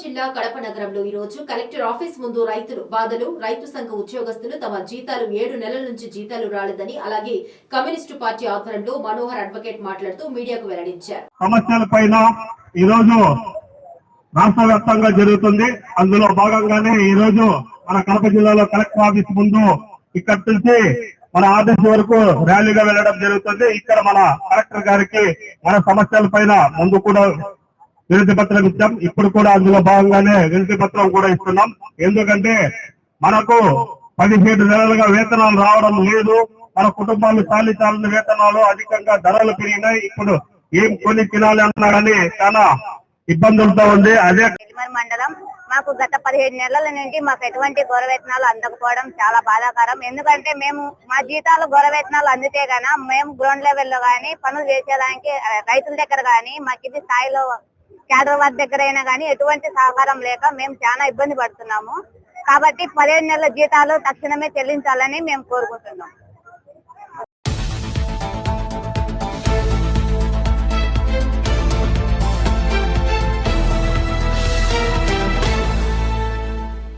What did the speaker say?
జిల్లా కడప నగరంలో ఈ రోజు కలెక్టర్ ఆఫీస్ ముందు రైతులు బాధలు రైతు సంఘ ఉద్యోగస్తులు తమ జీతాలు ఏడు నెలల నుంచి జీతాలు రాలేదని అలాగే కమ్యూనిస్టు పార్టీ ఆధ్వర్యంలో మనోహర్ అడ్వకేట్ మాట్లాడుతూ మీడియాకు వెల్లడించారు. సమస్యల పైన ఈ రోజు రాష్ట్ర వ్యాప్తంగా జరుగుతుంది. అందులో భాగంగానే ఈ రోజు మన కడప జిల్లాలో కలెక్టర్ ఆఫీస్ ముందు ఇక్కడ నుంచి మన ఆర్డీసీ వరకు ర్యాలీగా వెళ్ళడం జరుగుతుంది. ఇక్కడ మన కలెక్టర్ గారికి మన సమస్యల పైన ముందు కూడా వినతి పత్రం ఇచ్చాం. ఇప్పుడు కూడా అందులో భాగంగానే వినతి పత్రం కూడా ఇస్తున్నాం. ఎందుకంటే మనకు పదిహేడు నెలలుగా వేతనాలు రావడం లేదు. మన కుటుంబాలు సాధించాలని వేతనాలు అధికంగా ధరలు పెరిగినాయి. ఇప్పుడు ఏం కొని తినాలి అన్నా కానీ చాలా ఇబ్బందులతో ఉంది. అదే మండలం. మాకు గత పదిహేడు నెలల నుండి మాకు ఎటువంటి గౌరవేతనాలు అందకపోవడం చాలా బాధాకరం. ఎందుకంటే మేము మా జీతాలు గౌరవేతనాలు అందితే గాన మేము గ్రౌండ్ లెవెల్లో గానీ పనులు చేసేదానికి రైతుల దగ్గర గానీ మాకు ఇది స్థాయిలో క్యాడర్ వారి దగ్గర అయినా కానీ ఎటువంటి సహకారం లేక మేము చాలా ఇబ్బంది పడుతున్నాము. కాబట్టి పదిహేను నెలల జీతాలు తక్షణమే చెల్లించాలని మేము కోరుకుంటున్నాం.